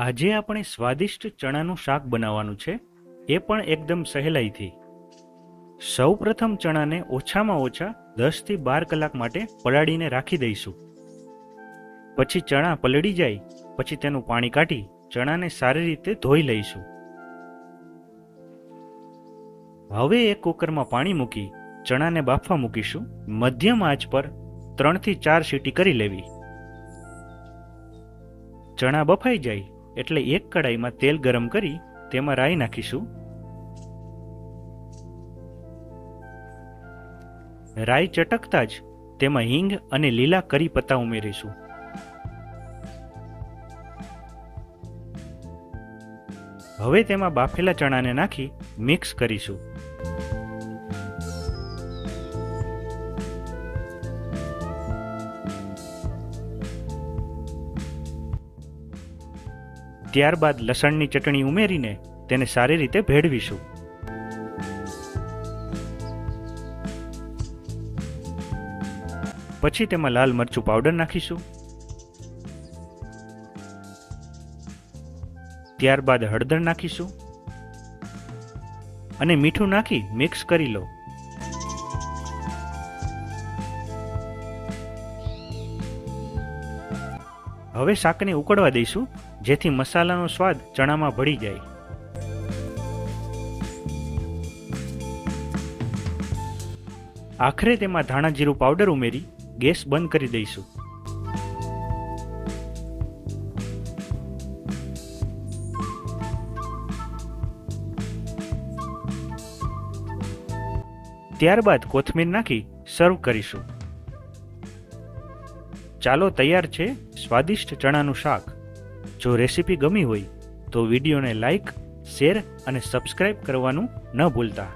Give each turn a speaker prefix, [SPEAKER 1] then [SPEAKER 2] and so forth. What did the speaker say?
[SPEAKER 1] આજે આપણે સ્વાદિષ્ટ ચણાનું શાક બનાવવાનું છે, એ પણ એકદમ સહેલાઈથી. સૌ પ્રથમ ચણાને ઓછામાં ઓછા દસથી બાર કલાક માટે પલાળીને રાખી દઈશું. પછી ચણા પલળી જાય, પછી તેનું પાણી કાઢી ચણાને સારી રીતે ધોઈ લઈશું. હવે એક કુકરમાં પાણી મૂકી ચણાને બાફવા મૂકીશું. મધ્યમ આંચ પર ત્રણથી ચાર સીટી કરી લેવી. ચણા બફાઈ જાય એટલે એક કડાઈમાં તેલ ગરમ કરી તેમાં રાઈ નાખીશું. રાઈ ચટકતા જ તેમાં હિંગ અને લીલા કરી પત્તા ઉમેરીશું. હવે તેમાં બાફેલા ચણાને નાખી મિક્સ કરીશું. ત્યારબાદ લસણની ચટણી ઉમેરીને તેને સારી રીતે ભેળવીશું. પછી તેમાં લાલ મરચું પાવડર નાખીશું. ત્યારબાદ હળદર નાખીશું. અને મીઠું નાખી મિક્સ કરી લો. હવે શાકને ઉકળવા દઈશું. જેથી મસાલાનો સ્વાદ ચણામાં ભળી જાય. આખરે તેમાં ધાણા જીરું પાવડર ઉમેરી ગેસ બંધ કરી દઈશું. ત્યારબાદ કોથમીર નાખી સર્વ કરીશું. ચાલો તૈયાર છે સ્વાદિષ્ટ ચણાનું શાક. જો રેસીપી ગમી હોય તો વિડીયોને લાઈક શેર અને સબસ્ક્રાઈબ કરવાનું ન ભૂલતા.